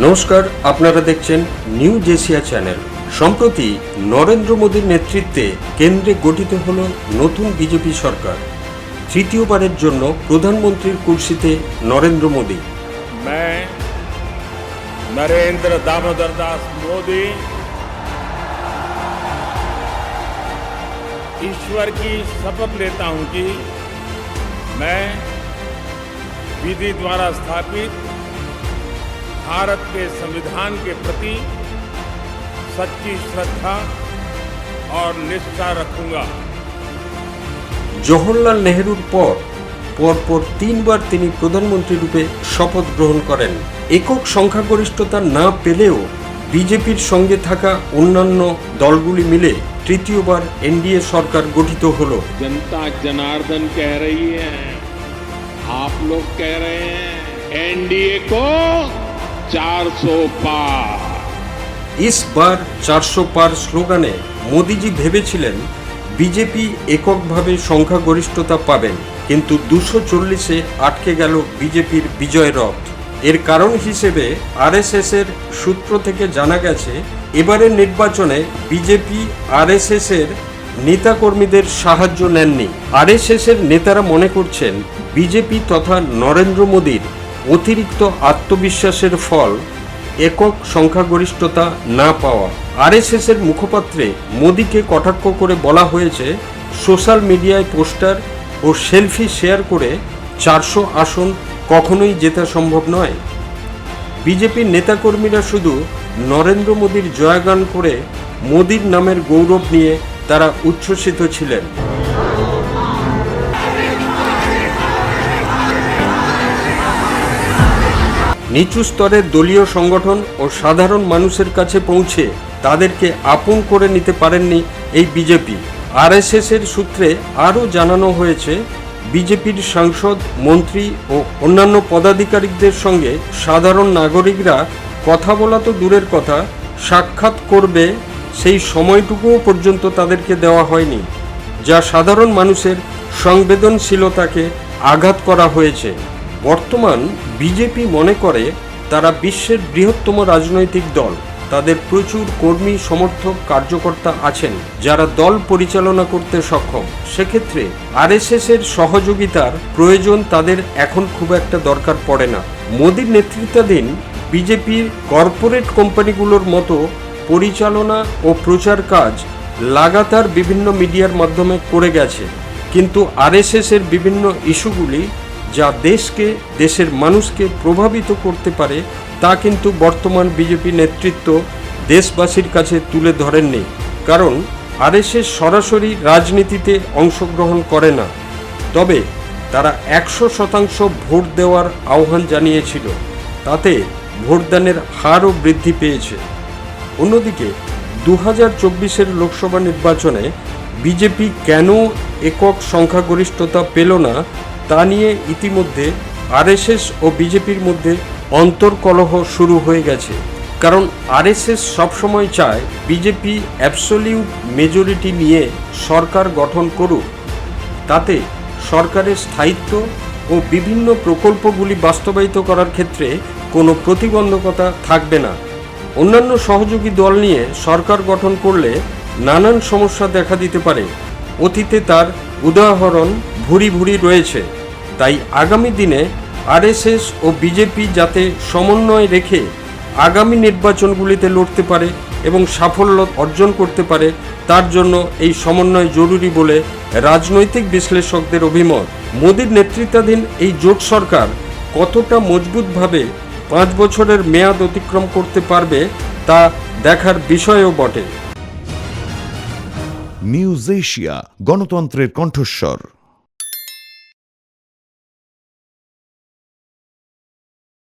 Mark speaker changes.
Speaker 1: নমস্কার আপনারা দেখছেন নিউজ এশিয়া চ্যানেল সম্প্রতি নরেন্দ্র মোদীর নেতৃত্বে কেন্দ্রে গঠিত হল নতুন বিজেপি সরকার তৃতীয়বারের জন্য প্রধানমন্ত্রীর কুর্সিতে নরেন্দ্র মোদী
Speaker 2: मैं नरेंद्र दामोदर दास मोदी ईश्वर की शपथ लेता हूं कि मैं विधि द्वारा स्थापित भारत के संविधान के प्रति सच्ची श्रद्धा और निष्ठा रखूंगा
Speaker 1: জওহরলাল নেহরুর পর পরপর তিনবার তিনি প্রধানমন্ত্রী রূপে শপথ গ্রহণ করেন একক সংখ্যাগরিষ্ঠতা না পেলেও বিজেপির সঙ্গে থাকা অন্যান্য দলগুলি মিলে তৃতীয়বার এনডিএ সরকার গঠিত হলো
Speaker 3: जनता जनार्दन कह रही है आप लोग कह रहे हैं एनडीए को 400 पार
Speaker 1: ইস বার চারশো পার স্লোগানে মোদিজি ভেবেছিলেন, বিজেপি এককভাবে সংখ্যাগরিষ্ঠতা পাবেন, কিন্তু দুশো চল্লিশে আটকে গেল বিজেপির বিজয় রথ। এর কারণ হিসেবে আরএসএস এর সূত্র থেকে জানা গেছে, এবারের নির্বাচনে বিজেপি আরএসএস এর নেতাকর্মীদের সাহায্য নেননি। আরএসএস এর নেতারা মনে করছেন, বিজেপি তথা নরেন্দ্র মোদীর অতিরিক্ত আত্মবিশ্বাসের ফল, একক সংখ্যাগরিষ্ঠতা না পাওয়া। আরএসএস এর মুখপাত্রে মোদীকে কটাক্ষ করে বলা হয়েছে, সোশ্যাল মিডিয়ায় পোস্টার ও সেলফি শেয়ার করে চারশো আসন কখনোই জেতা সম্ভব নয়। বিজেপির নেতাকর্মীরা শুধু নরেন্দ্র মোদীর জয়গান করে মোদীর নামের গৌরব নিয়ে তারা উচ্ছ্বসিত ছিলেন। নিচু স্তরের দলীয় সংগঠন ও সাধারণ মানুষের কাছে পৌঁছে তাদেরকে আপন করে নিতে পারেননি এই বিজেপি। আরএসএস এর সূত্রে আরও জানানো হয়েছে, বিজেপির সাংসদ, মন্ত্রী ও অন্যান্য পদাধিকারীদের সঙ্গে সাধারণ নাগরিকরা কথা বলা তো দূরের কথা, সাক্ষাৎ করবে সেই সময়টুকুও পর্যন্ত তাদেরকে দেওয়া হয়নি, যা সাধারণ মানুষের সংবেদনশীলতাকে আঘাত করা হয়েছে। বর্তমান বিজেপি মনে করে তারা বিশ্বের বৃহত্তম রাজনৈতিক দল। তাদের প্রচুর কর্মী, সমর্থক, কার্যকর্তা আছেন, যারা দল পরিচালনা করতে সক্ষম। সেক্ষেত্রে আরএসএস এর সহযোগিতার প্রয়োজন তাদের এখন খুব একটা দরকার পড়ে না। মোদীর নেতৃত্বাধীন বিজেপির কর্পোরেট কোম্পানিগুলোর মতো পরিচালনা ও প্রচার কাজ লাগাতার বিভিন্ন মিডিয়ার মাধ্যমে করে গেছে। কিন্তু আরএসএস এর বিভিন্ন ইস্যুগুলি যা দেশকে, দেশের মানুষকে প্রভাবিত করতে পারে, তা কিন্তু বর্তমান বিজেপি নেতৃত্ব দেশবাসীর কাছে তুলে ধরেননি। কারণ আরএসএস সরাসরি রাজনীতিতে অংশগ্রহণ করে না। তবে তারা একশো শতাংশ ভোট দেওয়ার আহ্বান জানিয়েছিল। তাতে ভোটদানের হারও বৃদ্ধি পেয়েছে। অন্যদিকে দু হাজার চব্বিশের লোকসভা নির্বাচনে বিজেপি কেন একক সংখ্যাগরিষ্ঠতা পেল না তা নিয়ে ইতিমধ্যে আরএসএস ও বিজেপির মধ্যে অন্তর্কলহ শুরু হয়ে গেছে। কারণ আরএসএস সবসময় চায় বিজেপি অ্যাবসলিউট মেজরিটি নিয়ে সরকার গঠন করুক। তাতে সরকারের স্থায়িত্ব ও বিভিন্ন প্রকল্পগুলি বাস্তবায়িত করার ক্ষেত্রে কোনো প্রতিবন্ধকতা থাকবে না। অন্যান্য সহযোগী দল নিয়ে সরকার গঠন করলে নানান সমস্যা দেখা দিতে পারে। অতীতে তার উদাহরণ ভুরি ভুরি রয়েছে। তাই আগামী দিনে আরএসএস ও বিজেপি যাতে সমন্বয় রেখে আগামী নির্বাচনগুলিতে লড়তে পারে এবং সাফল্য অর্জন করতে পারে, তার জন্য এই সমন্বয় জরুরি বলে রাজনৈতিক বিশ্লেষকদের অভিমত। মোদীর নেতৃত্বাধীন এই জোট সরকার কতটা মজবুতভাবে পাঁচ বছরের মেয়াদ অতিক্রম করতে পারবে, তা দেখার বিষয়ও বটে।
Speaker 4: নিউজ এশিয়া, গণতন্ত্রের কণ্ঠস্বর।